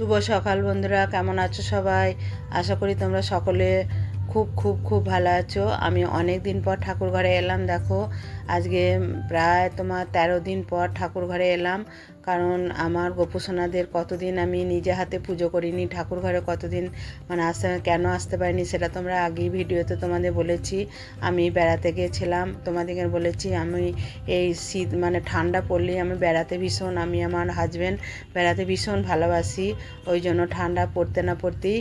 শুভ সকাল বন্ধুরা, কেমন আছো সবাই? আশা করি তোমরা সকলে খুব খুব খুব ভালো আছো। আমি অনেক দিন পর ঠাকুর ঘরে এলাম, দেখো। আজকে প্রায় তোমার তেরো দিন পর ঠাকুর ঘরে এলাম, কারণ আমার গোপুসোনাদের কতদিন আমি নিজে হাতে পুজো করিনি, ঠাকুর ঘরে কতদিন মানে আসতে কেন আসতে পারিনি সেটা তোমরা আগেই ভিডিওতে তোমাদের বলেছি। আমি বেড়াতে গিয়েছিলাম তোমাদেরকে বলেছি আমি এই শীত মানে ঠান্ডা পড়লেই আমি বেড়াতে ভীষণ, আমি আমার হাজব্যান্ড বেড়াতে ভীষণ ভালোবাসি, ওই জন্য ঠান্ডা পড়তে না পড়তেই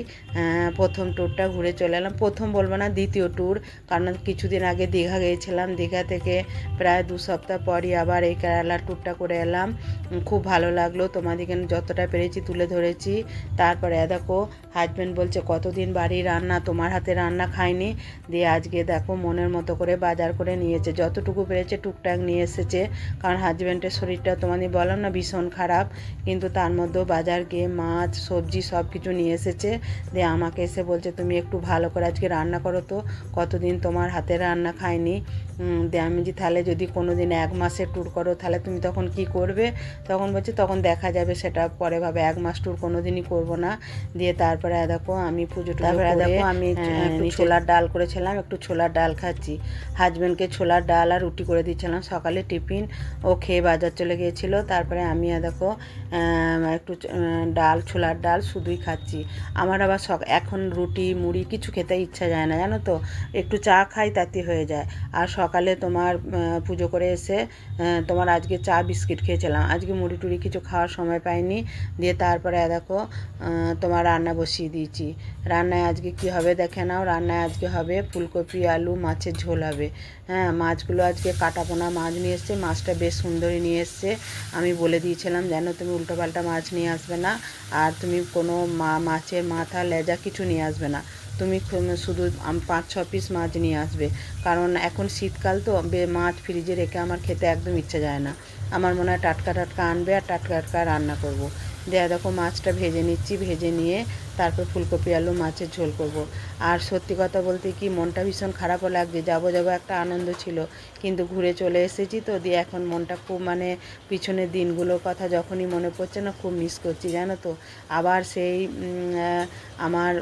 প্রথম ট্যুরটা ঘুরে চলে এলাম। প্রথম বলব না, দ্বিতীয় ট্যুর কারণ কিছুদিন আগে দীঘা গিয়েছিলাম, দীঘা থেকে প্রায় দু সপ্তাহ পরই আবার এই কেরালা ট্যুরটা করে এলাম। খুব ভালো লাগল। তোমাদেরকে যতটা পেরেছি তুলে ধরেছি। তারপরে দেখো হাজব্যান্ড বলছে, কতদিন বাড়ির রান্না? তোমার হাতে রান্না খাইনি? দিয়ে আজকে, দেখো, মনের মতো করে বাজার করে নিয়েছে। যতটুকু পেরেছে টুকটাক নিয়ে এসেছে। কারণ হাজব্যান্ডের শরীরটা, তোমাদের বললাম না, ভীষণ খারাপ। কিন্তু তার মধ্যেও বাজার গিয়ে মাছ, সবজি সব কিছু নিয়ে এসেছে। দিয়ে আমাকে এসে বলছে, তুমি একটু ভালো করে আজকে রান্না করো তো। কতদিন তোমার হাতে রান্না খাইনি? দিয়ে আমি যে তাহলে যদি কোনো দিন এক মাসের ট্যুর করো তাহলে তুমি তখন কি করবে? তখন বলছে তখন দেখা যাবে সেটা পরে ভাবে। এক মাস ট্যুর কোনো দিনই করব না। দিয়ে তারপরে দেখো আমি পুজো তারপরে দেখো আমি ছোলার ডাল করেছিলাম একটু ছোলার ডাল খাচ্ছি। হাজব্যান্ডকে ছোলার ডাল আর রুটি করে দিচ্ছিলাম সকালে টিফিন। ও খেয়ে বাজার চলে গিয়েছিল। তারপরে আমি দেখো একটু ডাল ছোলার ডাল শুধুই খাচ্ছি। আমার আবার সক এখন রুটি মুড়ি কিছু খেতে ইচ্ছা যায় না জানো তো? একটু চা খাই তাতে হয়ে যায়। আর সকালে তোমার পুজো করে এসে তোমার আজকে চা বিস্কিট খেয়েছিলাম। আজকে মুড়ি টুড়ি কিছু খাওয়ার সময় পাইনি। দিয়ে তারপরে দেখো তোমার রান্না বসিয়ে দিয়েছি। রান্নায় আজকে কি হবে দেখে নাও। রান্নায় আজকে হবে ফুলকপি, আলু, মাছের ঝোল হবে। হ্যাঁ মাছগুলো আজকে কাটাপোনা মাছ নিয়ে এসছে। মাছটা বেশ সুন্দরই নিয়ে এসছে। আমি বলে দিয়েছিলাম, যেন তুমি উল্টোপাল্টা মাছ নিয়ে আসবে না। আর তুমি কোনো মা, মাছের মাথা, লেজা কিছু নিয়ে আসবে না। তুমি শুধু পাঁচ, ছ পিস মাছ নিয়ে আসবে। কারণ এখন শীতকাল তো মাছ ফ্রিজে রেখে আমার খেতে একদম ইচ্ছা যায় না। আমার মনে হয় টাটকা টাটকা আনবে আর টাটকা টাটকা রান্না করব। দেয়া দেখো মাছটা ভেজে নিচ্ছি, ভেজে নিয়ে তারপর ফুলকপি, আলু, মাছের ঝোল করব। আর সত্যি কথা বলতে কি, মনটা ভীষণ খারাপও লাগছে। যাব যাব একটা আনন্দ ছিল। কিন্তু ঘুরে চলে এসেছি তো, দিয়ে এখন মনটা খুব মানে পিছনের দিনগুলোর কথা যখনই মনে পড়ছে না, খুব মিস করছি, জানো তো। আবার সেই আমার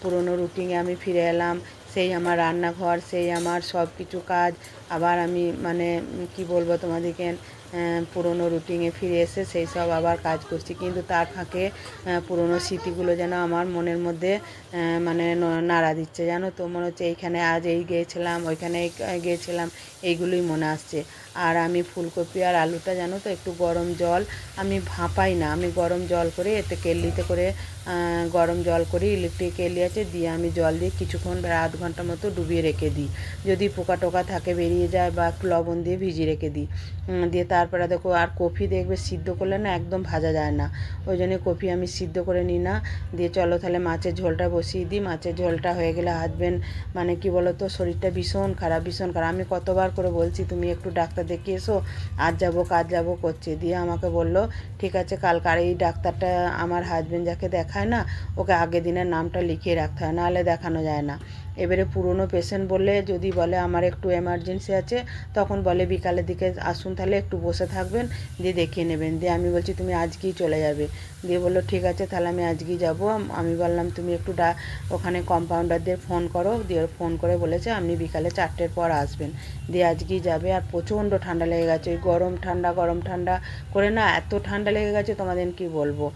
পুরনো রুটিনে আমি ফিরে এলাম। সেই আমার রান্নাঘর, সেই আমার সব কিছু কাজ আবার আমি মানে কি বলব তোমাদেরকে পুরনো রুটিনে ফিরে এসে সেই সব আবার কাজ করছি। কিন্তু তার ফাঁকে পুরনো স্মৃতিগুলো যেন আমার মনের মধ্যে মানে নাড়া দিচ্ছে। জানো তো, মনে হচ্ছে এইখানে আজ এই গিয়েছিলাম, ওইখানে গিয়েছিলাম, এইগুলোই মনে আসছে। আর আমি ফুলকপি আর আলুটা জানো তো, একটু গরম জল, আমি ভাপাই না। আমি গরম জল করে এতে কেটলিতে করে গরম জল করে ইলেকট্রিক কেটলি আছে, দিয়ে আমি জল দিয়ে কিছুক্ষণ আধ ঘণ্টা মতো ডুবিয়ে রেখে দিই। যদি পোকা টোকা থাকে বেরিয়ে যায় বা একটু লবণ দিয়ে ভিজিয়ে রেখে দিই। দিয়ে তারপরে দেখো আর কফি দেখবে সিদ্ধ করলে না একদম ভাজা যায় না। ওই জন্য কফি আমি সিদ্ধ করে নিই না। দিয়ে চলো তাহলে মাছের ঝোলটা বসিয়ে দিই। মাছের ঝোলটা হয়ে গেলে হাজবেন্ড মানে কি বলো তো শরীরটা ভীষণ খারাপ ভীষণ খারাপ। আমি কতবার করে বলছি, তুমি একটু ডাক্তার দেখিয়ে এসো, আজ যাব কাজ যাব করছে। দিয়ে আমাকে বলল, ঠিক আছে, কালকে আর এই ডাক্তারটা আমার হাজবেন্ড যাকে দেখায় না, ওকে আগের দিনের নামটা লিখিয়ে রাখতে হয়, নাহলে দেখানো যায় না। এবারে পুরনো পেশেন্ট বললে যদি বলে, আমার একটু এমার্জেন্সি আছে, তখন বলে, বিকালের দিকে আসুন তাহলে, একটু বসে থাকবেন, দিয়ে দেখিয়ে নেবেন। দিয়ে আমি বলছি, তুমি আজকেই চলে যাবে। দিয়ে বলল, ঠিক আছে, তাহলে আমি আজকেই যাব। আম- বললাম, তুমি একটু ডা, ওখানে কম্পাউন্ডারদের ফোন করো। দিয়ে ফোন করে বলেছে, আপনি বিকালে চারটের পর আসবেন। দিয়ে আজকেই যাবে, আর প্রচণ্ড ঠান্ডা লেগে গেছে। ওই গরম ঠান্ডা গরম ঠান্ডা করে না, এত ঠান্ডা লেগে গেছে, তোমাদের কি বলব?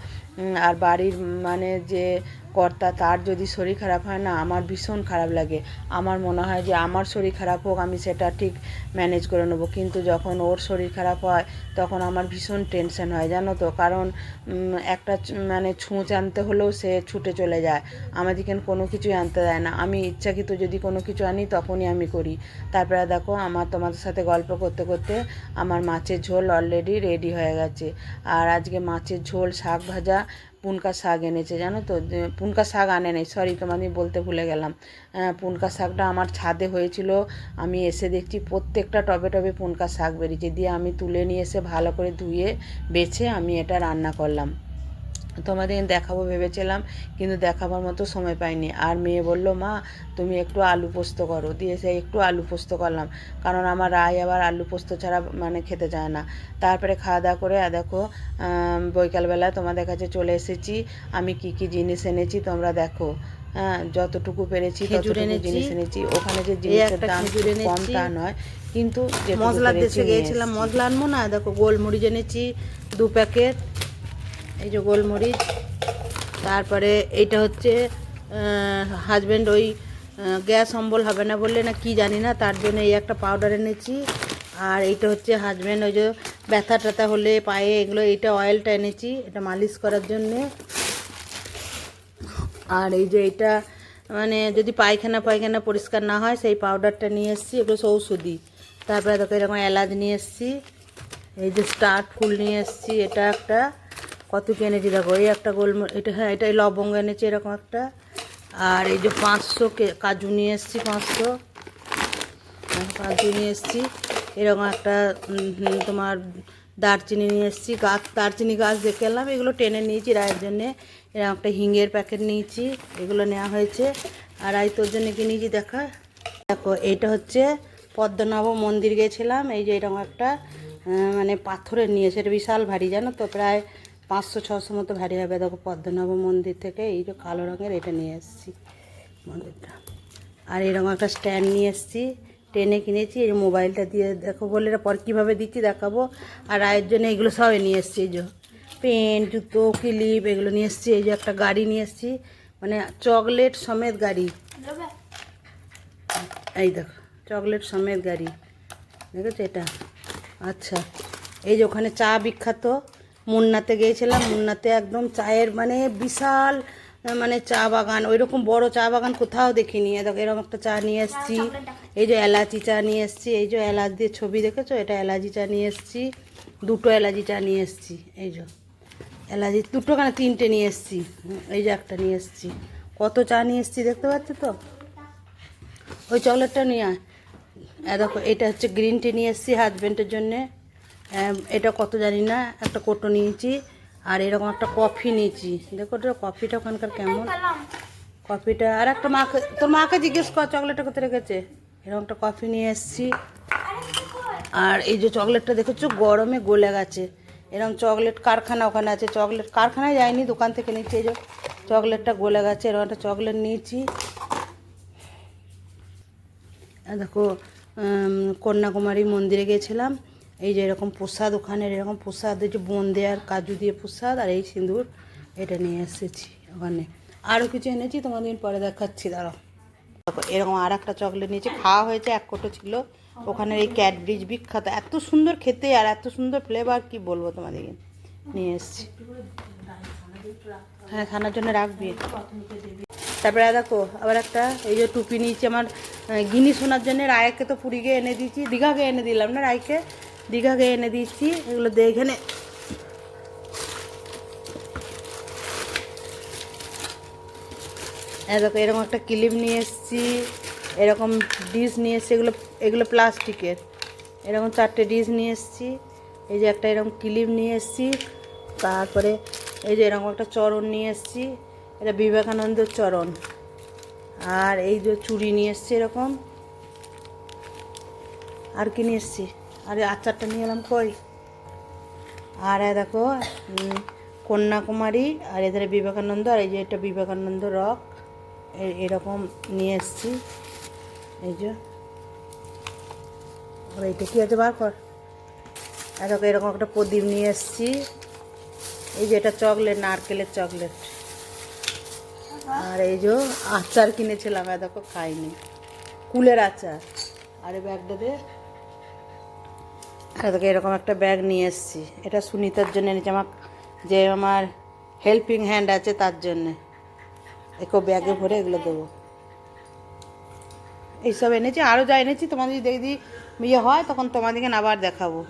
আর বাড়ির মানে যে কর্তা, তার যদি শরীর খারাপ হয় না, আমার ভীষণ খারাপ লাগে। আমার মনে হয় যে আমার শরীর খারাপ হোক, আমি সেটা ঠিক ম্যানেজ করে নেব। কিন্তু যখন ওর শরীর খারাপ হয়, তখন আমার ভীষণ টেনশন হয়, জানো তো? কারণ একটা মানে ছুঁচ আনতে হলেও সে ছুটে চলে যায়। আমাদেরকে কোনো কিছুই আনতে দেয় না। আমি ইচ্ছাকৃত যদি কোনো কিছু আনি, তখনই আমি করি। তারপরে দেখো, আমার তোমাদের সাথে গল্প করতে করতে আমার মাছের ঝোল অলরেডি রেডি হয়ে গেছে। আর আজকে মাছের ঝোল, শাক ভাজা পুনকা শাক এনেছে জানো তো? পুনকা শাক আনে নাই সরি তোমাদের বলতে ভুলে গেলাম। আহ, পুনকা শাকটা আমার ছাদে হয়েছিল আমি এসে দেখছি প্রত্যেকটা টবে টবে পুনকা শাক বেরিয়েছে। দিয়ে আমি তুলে নিয়ে এসে ভালো করে ধুয়ে বেছে আমি এটা রান্না করলাম। তোমাদের দেখাবো ভেবেছিলাম কিন্তু দেখাবার মতো সময় পাইনি। আর মেয়ে বলল মা তুমি একটু আলু পোস্ত করো। দিয়ে সে একটু আলু পোস্ত করলাম। কারণ আমার রায় আবার আলু পোস্ত ছাড়া মানে খেতে চায় না। তারপরে খাওয়া দাওয়া করে আর দেখো বৈকালবেলা তোমাদের কাছে চলে এসেছি। আমি কি কি জিনিস এনেছি তোমরা দেখো। হ্যাঁ যতটুকু পেরেছি ততটুকু। জিনিস এনেছি। ওখানে যে জিনিসের একটা দাম কম তা নয় কিন্তু পেরেছি দেশে গিয়েছিলাম মশলা আনব না। দেখো গোলমরিচ এনেছি দু প্যাকেট। এই যে গোলমরিচ, তারপরে এইটা হচ্ছে হাজব্যান্ড ওই গ্যাস অম্বল হবে না বললে না কি জানি না, তার জন্য এই একটা পাউডার এনেছি। আর এইটা হচ্ছে হাজব্যান্ড ওই যে ব্যথা ট্যাথা হলে পায়ে এগুলো, এইটা অয়েলটা এনেছি, এটা মালিশ করার জন্যে। আর এই যে এটা মানে যদি পায়খানা পায়খানা পরিষ্কার না হয়, সেই পাউডারটা নিয়ে এসেছি, এগুলো সব ওষুধি তারপরে দেখো এরকম এলাচ নিয়ে এসেছি, এই যে স্টার ফুল নিয়ে এসেছি, এটা একটা। কত কি এনেছি? দেখো, এই একটা গোল এটা হ্যাঁ এটাই লবঙ্গ এনেছি, এরকম একটা। আর এই যে পাঁচশো কাজু নিয়ে এসেছি পাঁচশো। কাজু নিয়ে এসেছি। এরকম একটা তোমার দারচিনি নিয়ে এসেছি। গাছ দারচিনি গাছ দেখে এলাম এগুলো টেনে নিয়েছি রায়ের জন্যে। এরকম একটা হিঙের প্যাকেট নিয়েছি, এগুলো নেওয়া হয়েছে। আর আই তোর জন্য কি নিয়েছি দেখা? দেখো এইটা হচ্ছে পদ্মনাভ মন্দির গেছিলাম। এই যে এরকম একটা মানে পাথরের নিয়েছে এটা বিশাল ভারী, জানো তো? প্রায় পাঁচশো ছশো মতো ভারী হবে। দেখো পদ্মনাভ মন্দির থেকে এই যে কালো রঙের এটা নিয়ে এসেছি মন্দিরটা। আর এরকম একটা স্ট্যান্ড নিয়ে এসেছি ট্রেনে কিনেছি এই যে মোবাইলটা দিয়ে দেখো বলে এটা পর কীভাবে দিচ্ছি দেখাবো। আর রায়ের জন্য এগুলো সবই নিয়ে এসেছি এই যে পেন জুতো ক্লিপ এগুলো নিয়ে এসেছি এই যে একটা গাড়ি নিয়ে এসেছি মানে চকলেট সমেত গাড়ি। এই দেখো চকলেট সমেত গাড়ি। দেখেছ এটা? আচ্ছা এই যে ওখানে চা বিখ্যাত। মুন্নাতে গিয়েছিলাম, মুন্নাতে একদম চায়ের মানে বিশাল মানে চা বাগান ওই রকম বড় চা বাগান কোথাও দেখিনি। দেখো, এরকম একটা চা নিয়ে এসেছি। এই যে এলাচি চা নিয়ে এসেছি, এই যে এলাচ দিয়ে ছবি দেখেছ? এটা এলাচি চা নিয়ে এসেছি, দুটো এলাচি চা নিয়ে এসেছি, এই যে। এলাচি দুটো কেন তিনটে নিয়ে এসেছি, এই যে একটা নিয়ে এসেছি। কত চা নিয়ে এসেছি দেখতে পাচ্ছ তো? ওই চকলেটটা নিয়ে আয়। দেখো, এটা হচ্ছে গ্রিন টি নিয়ে এসেছি হাজব্যান্ডের জন্যে। এটা কত জানি না, একটা কোটো নিয়েছি, আর এরকম একটা কফি নিয়েছি। দেখো তো কফিটা ওখানকার কেমন? কফিটা, আর একটা মাকে, তোর মাকে জিজ্ঞেস কর, চকলেটটা কোথায় রেখেছে? এরকম একটা কফি নিয়ে এসেছি। আর এই যে চকলেটটা দেখেছ, গরমে গলে গেছে। এরকম চকলেট কারখানা ওখানে আছে, চকলেট কারখানায় যায়নি দোকান থেকে নিচ্ছি এই যে চকলেটটা গলে গেছে, এরকম একটা চকলেট নিয়েছি। দেখো কন্যাকুমারী মন্দিরে গেছিলাম এই যে এরকম প্রসাদ ওখানে, এরকম প্রসাদ যে বোঁদে আর কাজু দিয়ে প্রসাদ আর এই সিঁদুর এটা নিয়ে এসেছি ওখানে। আরও কিছু এনেছি, তোমাদের পরে দেখাচ্ছি, দাঁড়াও। এরকম আর একটা চকলেট নিয়েছি, খাওয়া হয়েছে, এক কোটো ছিল। ওখানের এই ক্যাডব্রিজ বিখ্যাত, এত সুন্দর খেতে আর এত সুন্দর ফ্লেভার কি বলব তোমাদেরকে নিয়ে এসেছি। হ্যাঁ খানার জন্য রাখবি। তারপরে দেখো, আবার একটা এই যে টুপি নিয়েছি, আমার গিনি শোনার জন্য, রায়কে তো পুরী গিয়ে এনে দিয়েছি, দীঘাকে এনে দিলাম না রায়কে? দীঘাকে এনে দিচ্ছি এগুলো এখানে এই দেখো, এরকম একটা ক্লিপ নিয়ে এসেছি, এরকম ডিশ নিয়ে এসেছি, এগুলো এগুলো প্লাস্টিকের। এরকম চারটে ডিশ নিয়ে এসেছি, এই যে একটা এরকম ক্লিপ নিয়ে এসেছি, তারপরে এই যে এরকম একটা চরণ নিয়ে এসেছি, এটা বিবেকানন্দের চরণ। আর এই যে চুড়ি নিয়ে এসেছি এরকম। আর কি নিয়ে এসেছি? আর আচারটা নিয়ে এলাম কই? আর দেখো কন্যাকুমারী আর এদের বিবেকানন্দ, আর এই যে এটা বিবেকানন্দ রক এরকম নিয়ে এসেছি। এই যে। এইটা কী আছে? বার কর। দেখো, এরকম একটা প্রদীপ নিয়ে এসেছি। এই যে এটা চকলেট, নারকেলের চকলেট। আর এই যে আচার কিনেছিলাম দেখো, খাইনি। কুলের আচার। আর ব্যাগটা দিয়ে আর এরকম একটা ব্যাগ নিয়ে এসেছি। এটা সুনিতার জন্য এনেছি, আমার যে আমার হেল্পিং হ্যান্ড আছে তার জন্যে। একে ব্যাগে ভরে এগুলো দেবো। এইসব এনেছি আরও যা এনেছি তোমাদের যদি দেখি ইয়ে হয়, তখন তোমাদেরকে আবার দেখাবো।